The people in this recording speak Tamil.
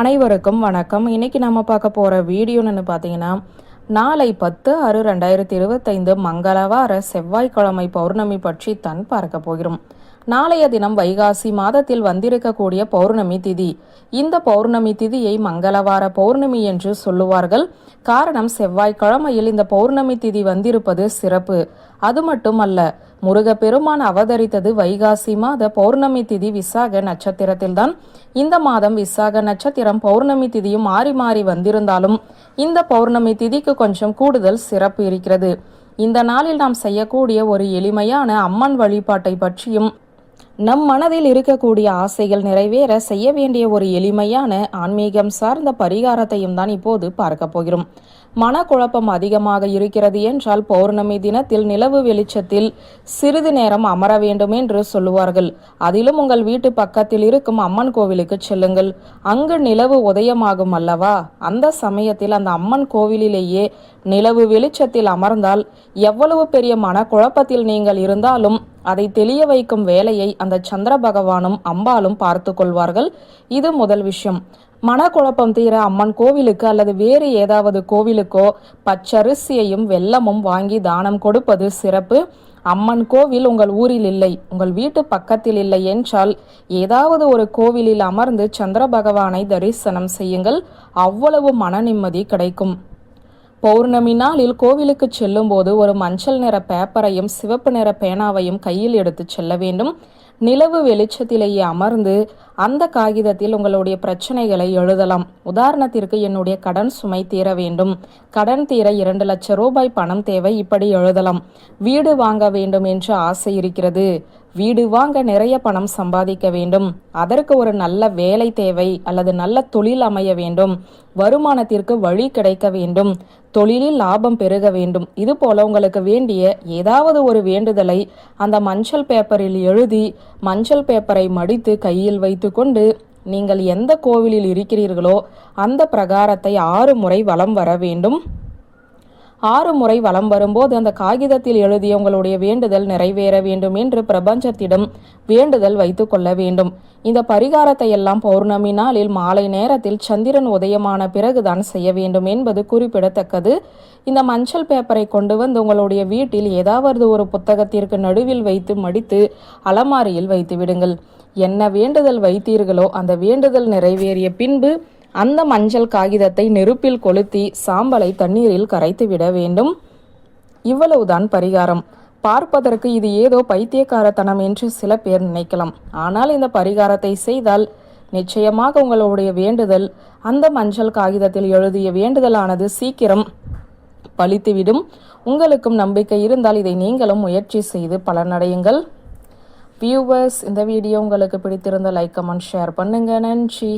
அனைவருக்கும் வணக்கம். இன்னைக்கு நம்ம பார்க்க போகிற வீடியோன்னு பார்த்தீங்கன்னா நாளை பத்து ஆறு ரெண்டாயிரத்தி இருபத்தைந்து மங்களவார செவ்வாய்க்கிழமை பௌர்ணமி பற்றி தான் பார்க்க போகிறோம். நாளைய தினம் வைகாசி மாதத்தில் வந்திருக்கக்கூடிய பௌர்ணமி திதி. இந்த பௌர்ணமி திதியை மங்களவார பௌர்ணமி என்று சொல்லுவார்கள். காரணம் செவ்வாய்க்கிழமையில் இந்த பௌர்ணமி திதி வந்திருப்பது சிறப்பு. அது மட்டுமல்ல முருகப்பெருமான் அவதரித்தது வைகாசி மாத பௌர்ணமி திதி விசாக நட்சத்திரத்தில்தான். இந்த மாதம் விசாக நட்சத்திரம் பௌர்ணமி திதியும் மாறி மாறி வந்திருந்தாலும் இந்த பௌர்ணமி திதிக்கு கொஞ்சம் கூடுதல் சிறப்பு இருக்கிறது. இந்த நாளில் நாம் செய்யக்கூடிய ஒரு எளிமையான அம்மன் வழிபாட்டை பற்றியும் நம் மனதில் இருக்கக்கூடிய ஆசைகள் நிறைவேற செய்ய வேண்டிய ஒரு எளிமையான ஆன்மீகம் சார்ந்த பரிகாரத்தையும் தான் இப்போது பார்க்க போகிறோம். மனக்குழப்பம் அதிகமாக இருக்கிறது என்றால் பௌர்ணமி தினத்தில் நிலவு வெளிச்சத்தில் சிறிது நேரம் அமர வேண்டும் என்று சொல்லுவார்கள். அதிலும் உங்கள் வீட்டு பக்கத்தில் இருக்கும் அம்மன் கோவிலுக்கு செல்லுங்கள். அங்கு நிலவு உதயமாகும் அல்லவா? அந்த சமயத்தில் அந்த அம்மன் கோவிலிலேயே நிலவு வெளிச்சத்தில் அமர்ந்தால் எவ்வளவு பெரிய மனக்குழப்பத்தில் நீங்கள் இருந்தாலும் அதை தெளிய வைக்கும் வேலையை அந்த சந்திர பகவானும் அம்பாலும் பார்த்து கொள்வார்கள். இது முதல் விஷயம். மனக்குழப்பம் தீர அம்மன் கோவிலுக்கு அல்லது வேறு ஏதாவது கோவிலுக்கோ பச்சரிசியையும் வெல்லமும் வாங்கி தானம் கொடுப்பது சிறப்பு. அம்மன் கோவில் உங்கள் ஊரில் இல்லை உங்கள் வீட்டு பக்கத்தில் இல்லை என்றால் ஏதாவது ஒரு கோவிலில் அமர்ந்து சந்திர பகவானை தரிசனம் செய்யுங்கள். அவ்வளவு மன நிம்மதி கிடைக்கும். பௌர்ணமி நாளில் கோவிலுக்கு செல்லும்போது ஒரு மஞ்சள் நிற பேப்பரையும் சிவப்பு நிற பேனாவையும் கையில் எடுத்து செல்ல வேண்டும். நிலவு வெளிச்சத்திலேயே அமர்ந்து அந்த காகிதத்தில் உங்களுடைய பிரச்சனைகளை எழுதலாம். உதாரணத்திற்கு என்னுடைய கடன் சுமை தீர வேண்டும். கடன் தீர இரண்டு லட்சம் ரூபாய் பணம் தேவை இப்படி எழுதலாம். வீடு வாங்க வேண்டும் என்று ஆசை இருக்கிறது. வீடு வாங்க நிறைய பணம் சம்பாதிக்க வேண்டும். அதற்கு ஒரு நல்ல வேலை தேவை அல்லது நல்ல தொழில் அமைய வேண்டும். வருமானத்திற்கு வழி கிடைக்க வேண்டும். தொழிலில் லாபம் பெருக வேண்டும். இது போல உங்களுக்கு வேண்டிய ஏதாவது ஒரு வேண்டுதலை அந்த மஞ்சள் பேப்பரில் எழுதி மஞ்சள் பேப்பரை மடித்து கையில் வைத்துக்கொண்டு நீங்கள் எந்த கோவிலில் இருக்கிறீர்களோ அந்த பிரகாரத்தை ஆறு முறை வலம் வர வேண்டும். ஆறு முறை வலம் வரும்போது அந்த காகிதத்தில் எழுதிய உங்களுடைய வேண்டுதல் நிறைவேற வேண்டும் என்று பிரபஞ்சத்திடம் வேண்டுதல் வைத்துக் கொள்ள வேண்டும். இந்த பரிகாரத்தை எல்லாம் பௌர்ணமி நாளில் மாலை நேரத்தில் சந்திரன் உதயமான பிறகுதான் செய்ய வேண்டும் என்பது குறிப்பிடத்தக்கது. இந்த மஞ்சள் பேப்பரை கொண்டு வந்து உங்களுடைய வீட்டில் ஏதாவது ஒரு புத்தகத்திற்கு நடுவில் வைத்து மடித்து அலமாரியில் வைத்து விடுங்கள். என்ன வேண்டுதல் வைத்தீர்களோ அந்த வேண்டுதல் நிறைவேறிய பின்பு அந்த மஞ்சள் காகிதத்தை நெருப்பில் கொளுத்தி சாம்பலை தண்ணீரில் கரைத்து விட வேண்டும். இவ்வளவுதான் பரிகாரம். பார்ப்பதற்கு இது ஏதோ பைத்தியக்காரத்தனம் என்று சில பேர் நினைக்கலாம். ஆனால் இந்த பரிகாரத்தை செய்தால் நிச்சயமாக உங்களுடைய வேண்டுதல் அந்த மஞ்சள் காகிதத்தில் எழுதிய வேண்டுதலானது சீக்கிரம் பழித்துவிடும். உங்களுக்கும் நம்பிக்கை இருந்தால் இதை நீங்களும் முயற்சி செய்து பலனடையுங்கள். வியூவர்ஸ் இந்த வீடியோ உங்களுக்கு பிடித்திருந்த லைக் கமெண்ட் ஷேர் பண்ணுங்க. நன்றி.